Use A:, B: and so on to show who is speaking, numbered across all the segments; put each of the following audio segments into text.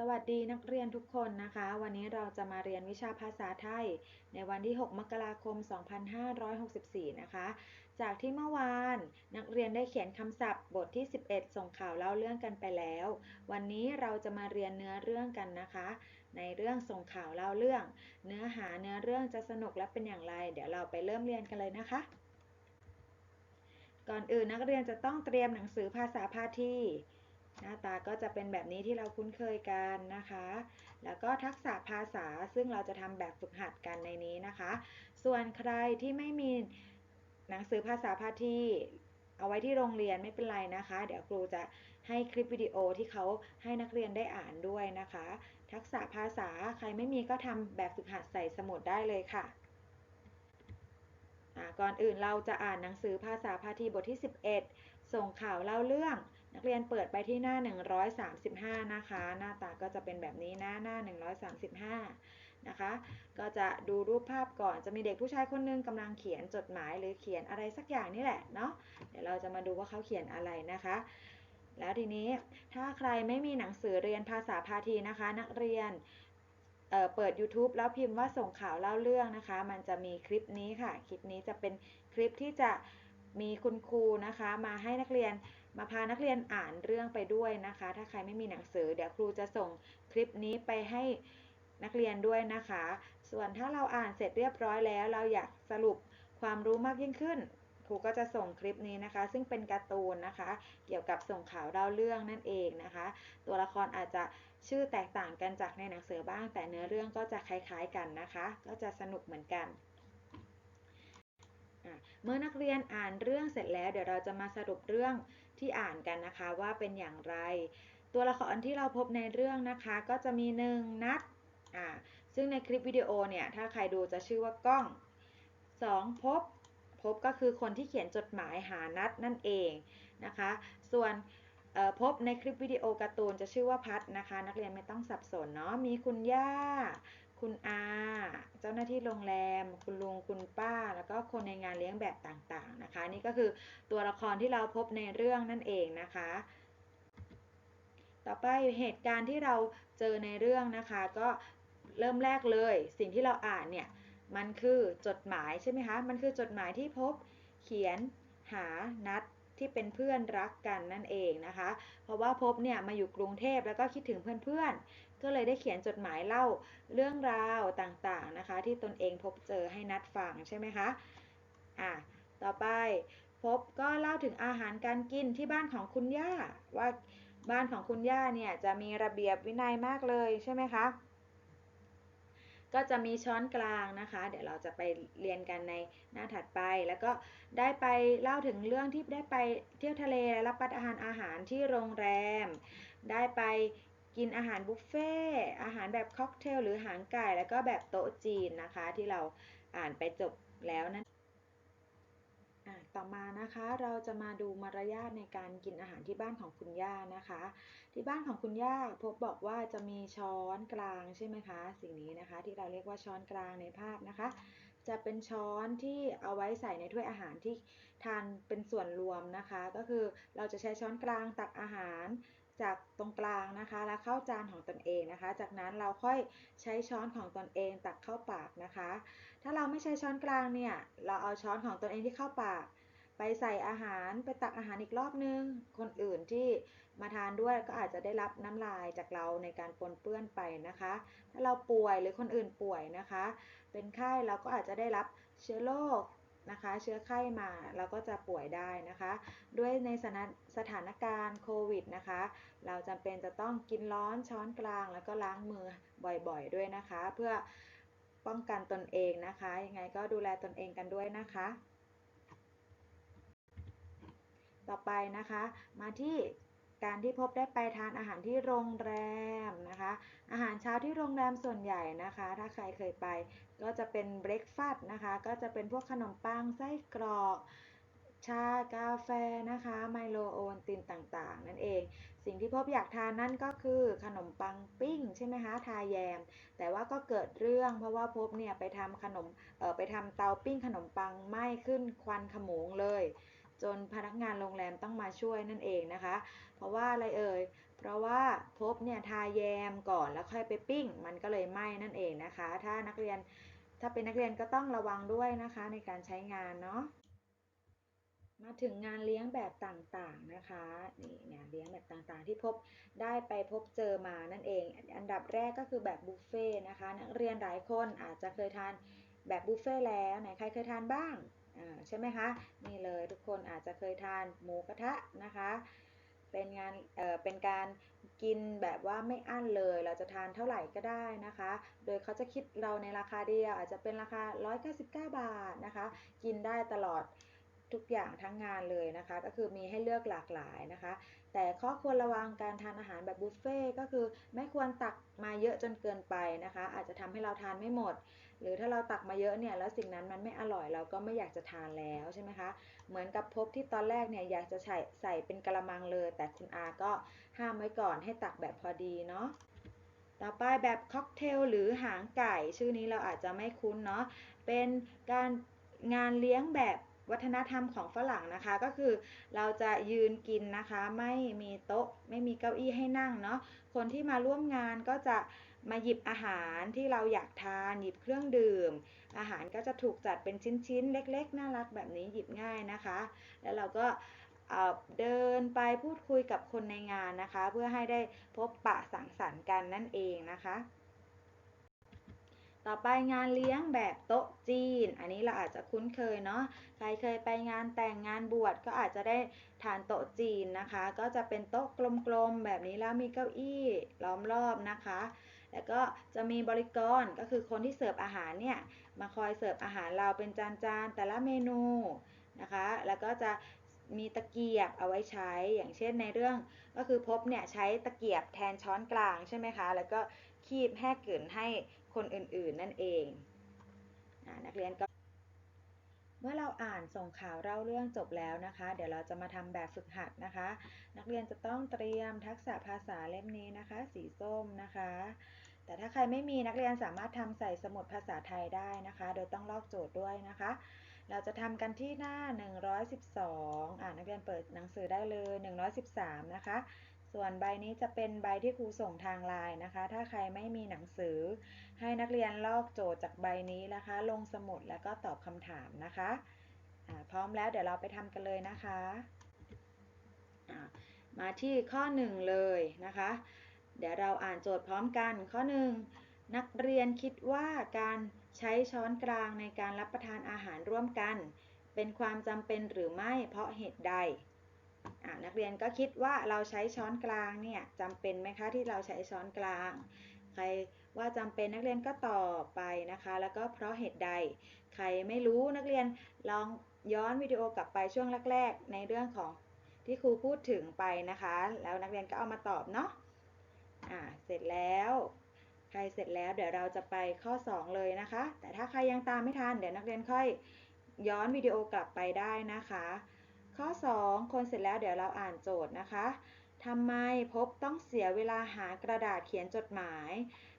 A: สวัสดีนักเรียนทุกคนนะคะ วันนี้เราจะมาเรียนวิชาภาษาไทย ในวันที่ 6 มกราคม 2564 นะคะ จากที่เมื่อวานนักเรียนได้เขียนคำศัพท์บทที่ 11 ส่งข่าวเล่าเรื่องกันไปแล้ว วันนี้เราจะมาเรียนเนื้อเรื่องกันนะคะ ในเรื่องส่งข่าวเล่าเรื่อง เนื้อหาเนื้อเรื่องจะสนุกและเป็นอย่างไร เดี๋ยวเราไปเริ่มเรียนกันเลยนะคะ ก่อนอื่นนักเรียนจะต้องเตรียมหนังสือภาษาพาที หน้าตาก็จะเป็นแบบนี้ที่เราคุ้นเคยกันนะคะ แล้วก็ทักษะภาษาซึ่งเราจะทำแบบฝึกหัดกันในนี้นะคะ ส่วนใครที่ไม่มีหนังสือภาษาพาทีเอาไว้ที่โรงเรียนไม่เป็นไรนะคะ เดี๋ยวครูจะให้คลิปวิดีโอที่เขาให้นักเรียนได้อ่านด้วยนะคะ ทักษะภาษาใครไม่มีก็ทำแบบฝึกหัดใส่สมุดได้เลยค่ะก่อนอื่นเราจะอ่านหนังสือภาษาพาทีบทที่ 11 ส่งข่าวเล่าเรื่อง นักเรียนเปิดไปที่หน้า 135 นะคะ หน้าตาก็จะเป็นแบบนี้หน้าหน้า 135 นะคะ ก็จะดูรูปภาพก่อนจะมีเด็กผู้ชายคนนึงกำลังเขียนจดหมายหรือเขียนอะไรสักอย่างนี่แหละเนาะเดี๋ยวเราจะมาดูว่าเขาเขียนอะไรนะคะ แล้วทีนี้ถ้าใครไม่มีหนังสือเรียนภาษาพาทีนะคะ นักเรียนเเปิด YouTube แล้วพิมพ์ว่าส่งข่าวเล่าเรื่องนะคะ มันจะมีคลิปนี้ค่ะ คลิปนี้จะเป็นคลิปที่จะมีคุณครูนะคะ มาให้นักเรียน มาพานักเรียนอ่านเรื่องไปด้วยนะคะ ถ้าใครไม่มีหนังสือ เดี๋ยวครูจะส่งคลิปนี้ไปให้นักเรียนด้วยนะคะ ส่วนถ้าเราอ่านเสร็จเรียบร้อยแล้ว เราอยากสรุปความรู้มากยิ่งขึ้น ครูก็จะส่งคลิปนี้นะคะ ซึ่งเป็นการ์ตูนนะคะ เกี่ยวกับส่งข่าวเล่าเรื่องนั่นเองนะคะ ตัวละครอาจจะชื่อแตกต่างกันจากในหนังสือบ้าง แต่เนื้อเรื่องก็จะคล้ายๆกันนะคะ ก็จะสนุกเหมือนกัน เมื่อนักเรียนอ่านเรื่องเสร็จแล้ว เดี๋ยวเราจะมาสรุปเรื่องที่อ่านกันนะคะว่าเป็นอย่างไร ตัวละครที่เราพบในเรื่องนะคะ ก็จะมีหนึ่งนัดอ่าซึ่งในคลิปวิดีโอเนี่ยถ้าใครดูจะชื่อว่ากล้อง 2. พบพบก็คือคนที่เขียนจดหมายหานัดนั่นเองนะคะ ส่วนพบในคลิปวิดีโอการ์ตูนจะชื่อว่าพัดนะคะ นักเรียนไม่ต้องสับสนเนาะมีคุณย่า คุณอา เจ้าหน้าที่โรงแรม คุณลุง คุณป้า แล้วก็คนในงานเลี้ยงแบบต่างๆนะคะ นี่ก็คือตัวละครที่เราพบในเรื่องนั่นเองนะคะ ต่อไปเหตุการณ์ที่เราเจอในเรื่องนะคะ ก็เริ่มแรกเลย สิ่งที่เราอ่านเนี่ยมันคือจดหมายใช่ไหมคะ มันคือจดหมายที่พบเขียนหานัด ที่เป็นเพื่อนรักกันนั่นเองนะคะ เพราะว่าพบเนี่ยมาอยู่กรุงเทพแล้วก็คิดถึงเพื่อนๆ ก็เลยได้เขียนจดหมายเล่าเรื่องราวต่างๆนะคะ ที่ตนเองพบเจอให้นัดฟังใช่ไหมคะอะต่อไปพบก็เล่าถึงอาหารการกินที่บ้านของคุณย่าว่าบ้านของคุณย่าเนี่ยจะมีระเบียบวินัยมากเลยใช่ไหมคะ ก็จะมีช้อนกลางนะคะ เดี๋ยวเราจะไปเรียนกันในหน้าถัดไป แล้วก็ได้ไปเล่าถึงเรื่องที่ได้ไปเที่ยวทะเลรับประทานอาหารที่โรงแรม ได้ไปกินอาหารบุฟเฟ่อาหารแบบค็อกเทลหรือหางไก่แล้วก็แบบโต๊ะจีนนะคะ ที่เราอ่านไปจบแล้วนั่น ต่อมานะคะเราจะมาดูมารยาทในการกินอาหารที่บ้านของคุณย่านะคะ ที่บ้านของคุณย่าพบบอกว่าจะมีช้อนกลางใช่ไหมคะ สิ่งนี้นะคะที่เราเรียกว่าช้อนกลางในภาพนะคะ จะเป็นช้อนที่เอาไว้ใส่ในถ้วยอาหารที่ทานเป็นส่วนรวมนะคะ ก็คือเราจะใช้ช้อนกลางตักอาหาร จากตรงกลางนะคะ แล้วเข้าจานของตนเองนะคะ จากนั้นเราค่อยใช้ช้อนของตนเองตักเข้าปากนะคะ ถ้าเราไม่ใช้ช้อนกลางเนี่ย เราเอาช้อนของตนเองที่เข้าปาก ไปใส่อาหารไปตักอาหารอีกรอบนึง คนอื่นที่มาทานด้วยก็อาจจะได้รับน้ำลายจากเราในการปนเปื้อนไปนะคะ ถ้าเราป่วยหรือคนอื่นป่วยนะคะ เป็นไข้เราก็อาจจะได้รับเชื้อโรค นะคะ เชื้อไข้มาเราก็จะป่วยได้นะคะ ด้วยในสถานการณ์โควิดนะคะ เราจำเป็นจะต้องกินร้อนช้อนกลาง แล้วก็ล้างมือบ่อยๆด้วยนะคะ เพื่อป้องกันตนเองนะคะ ยังไงก็ดูแลตนเองกันด้วยนะคะ ต่อไปนะคะ มาที่ การที่พบได้ไปทานอาหารที่โรงแรมนะคะ อาหารเช้าที่โรงแรมส่วนใหญ่นะคะ ถ้าใครเคยไปก็จะเป็นเบรคฟาสต์นะคะ ก็จะเป็นพวกขนมปังไส้กรอกชากาแฟนะคะไมโลโอนตินต่างๆ นั่นเอง สิ่งที่พบอยากทานนั่นก็คือขนมปังปิ้งใช่ไหมคะทาแยม แต่ว่าก็เกิดเรื่องเพราะว่าพบเนี่ยไปทำขนมเออไปทำเตาปิ้งขนมปังไหม้ขึ้นควันขโมงเลย จนพนักงานโรงแรมต้องมาช่วยนั่นเองนะคะ เพราะว่าอะไรเอ่ย เพราะว่าพบเนี่ยทาแยมก่อนแล้วค่อยไปปิ้ง มันก็เลยไหม้นั่นเองนะคะ ถ้านักเรียนถ้าเป็นนักเรียนก็ต้องระวังด้วยนะคะในการใช้งานเนาะมาถึงงานเลี้ยงแบบต่างๆนะคะนี่งานเลี้ยงแบบต่างๆ ที่พบได้ไปพบเจอมานั่นเอง อันดับแรกก็คือแบบบุฟเฟ่นะคะนักเรียนหลายคนอาจจะเคยทานแบบบุฟเฟ่แล้วไหนใครเคยทานบ้าง ใช่ไหมคะ นี่เลยทุกคนอาจจะเคยทานหมูกระทะนะคะ เป็นงานเอ่อเป็นการกินแบบว่าไม่อั้นเลย เราจะทานเท่าไหร่ก็ได้นะคะ โดยเขาจะคิดเราในราคาเดียว อาจจะเป็นราคา 199 บาทนะคะ กินได้ตลอดทุกอย่างทั้งงานเลยนะคะ ก็คือมีให้เลือกหลากหลายนะคะ แต่ข้อควรระวังการทานอาหารแบบบุฟเฟ่ก็คือไม่ควรตักมาเยอะจนเกินไปนะคะ อาจจะทำให้เราทานไม่หมด หรือถ้าเราตักมาเยอะเนี่ยแล้วสิ่งนั้นมันไม่อร่อยเราก็ไม่อยากจะทานแล้วใช่ไหมคะเหมือนกับพบที่ตอนแรกเนี่ยอยากจะใส่ใส่เป็นกระมังเลย แต่คุณอาก็ห้ามไว้ก่อนให้ตักแบบพอดีเนาะต่อไปแบบค็อกเทลหรือหางไก่ ชื่อนี้เราอาจจะไม่คุ้นเนาะเป็นการงานเลี้ยงแบบวัฒนธรรมของฝรั่งนะคะ ก็คือเราจะยืนกินนะคะ ไม่มีโต๊ะ ไม่มีเก้าอี้ให้นั่งเนาะคนที่มาร่วมงานก็จะ มาหยิบอาหารที่เราอยากทาน หยิบเครื่องดื่ม อาหารก็จะถูกจัดเป็นชิ้นๆ เล็ก ๆ น่ารักแบบนี้หยิบง่ายนะคะ แล้วเราก็เดินไปพูดคุยกับคนในงานนะคะ เพื่อให้ได้พบปะสังสรรค์กันนั่นเองนะคะ ต่อไปงานเลี้ยงแบบโต๊ะจีน อันนี้เราอาจจะคุ้นเคยเนาะใครเคยไปงานแต่งงานบวชก็อาจจะได้ทานโต๊ะจีนนะคะ ก็จะเป็นโต๊ะกลมๆแบบนี้แล้วมีเก้าอี้ล้อมรอบนะคะ แล้วก็จะมีบริกรก็คือคนที่เสิร์ฟอาหารเนี่ยมาคอยเสิร์ฟอาหารเราเป็นจานๆแต่ละเมนูนะคะ แล้วก็จะมีตะเกียบเอาไว้ใช้ อย่างเช่นในเรื่องก็คือพบเนี่ยใช้ตะเกียบแทนช้อนกลางใช่ไหมคะ แล้วก็คีบแห้กลืนให้คนอื่นๆนั่นเองนักเรียนก็ เมื่อเราอ่านส่งข่าวเล่าเรื่องจบแล้วนะคะ เดี๋ยวเราจะมาทำแบบฝึกหัดนะคะ นักเรียนจะต้องเตรียมทักษะภาษาเล่มนี้นะคะ สีส้มนะคะ แต่ถ้าใครไม่มีนักเรียนสามารถทำใส่สมุดภาษาไทยได้นะคะ โดยต้องลอกโจทย์ด้วยนะคะ เราจะทำกันที่หน้า 112อ่านักเรียนเปิดหนังสือได้เลย 113 นะคะ ส่วนใบนี้จะเป็นใบที่ครูส่งทางไลน์นะคะ ถ้าใครไม่มีหนังสือ ให้นักเรียนลอกโจทย์จากใบนี้นะคะ ลงสมุดแล้วก็ตอบคำถามนะคะพร้อมแล้วเดี๋ยวเราไปทำกันเลยนะคะมาที่ข้อ 1 เลยนะคะ เดี๋ยวเราอ่านโจทย์พร้อมกัน ข้อ 1 นักเรียนคิดว่าการใช้ช้อนกลางในการรับประทานอาหารร่วมกัน เป็นความจำเป็นหรือไม่เพราะเหตุใดนักเรียนก็คิดว่าเราใช้ช้อนกลางเนี่ยจำเป็นไหมคะที่เราใช้ช้อนกลาง ใครว่าจำเป็นนักเรียนก็ตอบไปนะคะ แล้วก็เพราะเหตุใด ใครไม่รู้นักเรียนลองย้อนวิดีโอกลับไปช่วงแรก ๆ ในเรื่องของที่ครูพูดถึงไปนะคะ แล้วนักเรียนก็เอามาตอบเนาะ อ่าเสร็จแล้ว ใครเสร็จแล้วเดี๋ยวเราจะไปข้อ 2 เลยนะคะ แต่ถ้าใครยังตามไม่ทันเดี๋ยวนักเรียนค่อยย้อนวิดีโอกลับไปได้นะคะ ข้อ 2 คนเสร็จแล้วเดี๋ยวเราอ่านโจทย์นะคะทำไมพบต้องเสียเวลาหากระดาษเขียนจดหมาย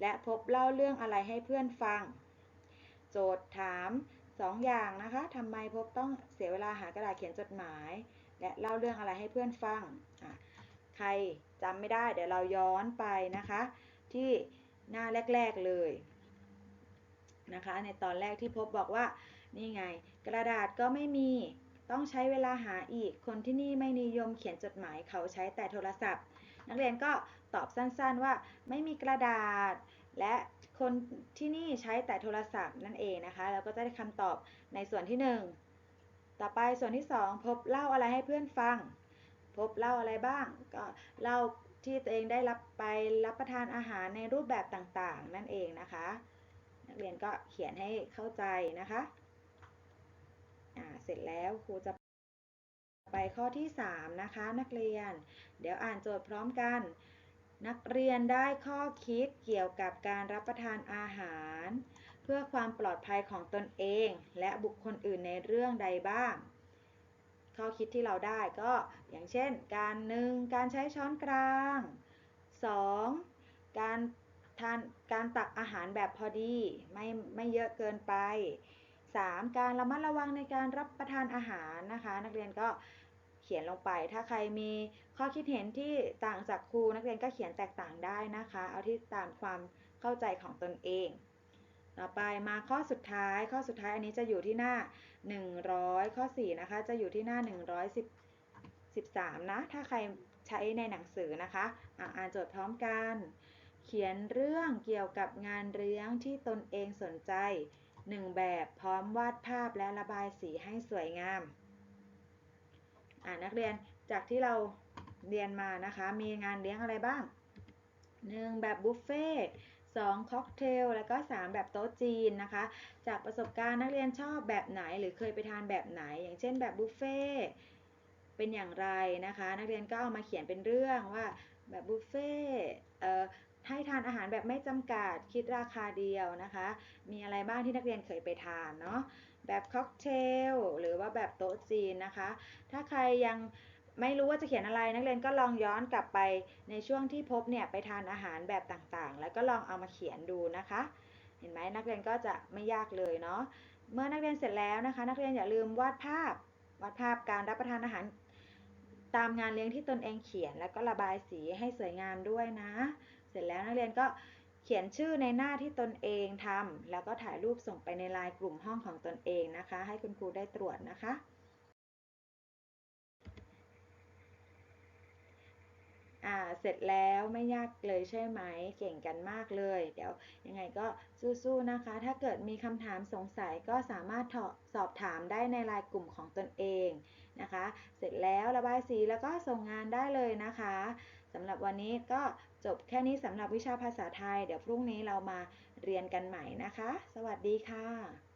A: และพบเล่าเรื่องอะไรให้เพื่อนฟัง โจทย์ถาม2ออย่างนะคะทำไมพบต้องเสียเวลาหากระดาษเขียนจดหมาย และเล่าเรื่องอะไรให้เพื่อนฟังอ่า ใครจำไม่ได้เดี๋ยวเราย้อนไปนะคะ ที่หน้าแรก ๆเลยนะคะ ในตอนแรกที่พบบอกว่านี่ไง กระดาษก็ไม่มีต้องใช้เวลาหาอีก คนที่นี่ไม่นิยมเขียนจดหมายเขาใช้แต่โทรศัพท์ นักเรียนก็ตอบสั้นๆว่าไม่มีกระดาษ และคนที่นี่ใช้แต่โทรศัพท์นั่นเองนะคะแล้วก็จะได้คำตอบในส่วนที่ 1 ต่อไปส่วนที่ 2 พบเล่าอะไรให้เพื่อนฟัง พบเล่าอะไรบ้าง ก็เล่าที่ตัวเองได้รับไปรับประทานอาหารในรูปแบบต่างๆ นั่นเองนะคะ นักเรียนก็เขียนให้เข้าใจนะคะเสร็จแล้วครูจะไปข้อที่ 3 นะคะ นักเรียน เดี๋ยวอ่านโจทย์พร้อมกัน นักเรียนได้ข้อคิดเกี่ยวกับการรับประทานอาหาร เพื่อความปลอดภัยของตนเอง และบุคคลอื่นในเรื่องใดบ้าง ข้อคิดที่เราได้ก็อย่างเช่น การหนึ่งการใช้ช้อนกลาง 2. การทานการตักอาหารแบบพอดีไม่ไม่เยอะเกินไป 3. การระมัดระวังในการรับประทานอาหารนะคะ นักเรียนก็เขียนขียนลงไป ถ้าใครมีข้อคิดเห็นที่ต่างจากครูนักเรียนก็เขียนแตกต่างได้นะคะ เอาที่ตามความเข้าใจของตนเอง ต่อไปมาข้อสุดท้ายข้อสุดท้ายอันนี้จะอยู่ที่หน้า 100 ข้อ 4 นะคะ จะอยู่ที่หน้า 110 13 นะ ถ้าใครใช้ในหนังสือนะคะอะอ่านโจทย์พร้อมกัน เขียนเรื่องเกี่ยวกับงานเลี้ยงที่ตนเองสนใจ 1 แบบพร้อมวาดภาพและระบายสีให้สวยงามอ่านักเรียนจากที่เราเรียนมานะคะ มีงานเลี้ยงอะไรบ้าง 1 แบบบุฟเฟ่ 2ค็อกเทลแล้วก็ 3 แบบโต๊ะจีนนะคะ จากประสบการณ์นักเรียนชอบแบบไหนหรือเคยไปทานแบบไหน อย่างเช่นแบบบุฟเฟ่เป็นอย่างไรนะคะ นักเรียนก็เอามาเขียนเป็นเรื่องว่าแบบบุฟเฟ่เอ่อให้ทานอาหารแบบไม่จำกัดคิดราคาเดียวนะคะ มีอะไรบ้างที่นักเรียนเคยไปทานเนาะแบบค็อกเทลหรือว่าแบบโต๊ะจีนนะคะ ถ้าใครยัง ไม่รู้ว่าจะเขียนอะไรนักเรียนก็ลองย้อนกลับไปในช่วงที่พบเนี่ยไปทานอาหารแบบต่างๆ แล้วก็ลองเอามาเขียนดูนะคะ เห็นไหมนักเรียนก็จะไม่ยากเลยเนาะเมื่อนักเรียนเสร็จแล้วนะคะ นักเรียนอย่าลืมวาดภาพวาดภาพการรับประทานอาหาร ตามงานเลี้ยงที่ตนเองเขียน แล้วก็ระบายสีให้สวยงามด้วยนะ เสร็จแล้วนักเรียนก็เขียนชื่อในหน้าที่ตนเองทำแล้วก็ถ่ายรูปส่งไปในไลน์กลุ่มห้องของตนเองนะคะ ให้คุณครูได้ตรวจนะคะ อ่าเสร็จแล้วไม่ยากเลยใช่ไหมเก่งกันมากเลย เดี๋ยวยังไงก็สู้ๆนะคะ ถ้าเกิดมีคำถามสงสัยก็สามารถสอบถามได้ในไลน์กลุ่มของตนเองนะคะ เสร็จแล้วระบายสีแล้วก็ส่งงานได้เลยนะคะสำหรับวันนี้ก็จบแค่นี้สำหรับวิชาภาษาไทย เดี๋ยวพรุ่งนี้เรามาเรียนกันใหม่นะคะ สวัสดีค่ะ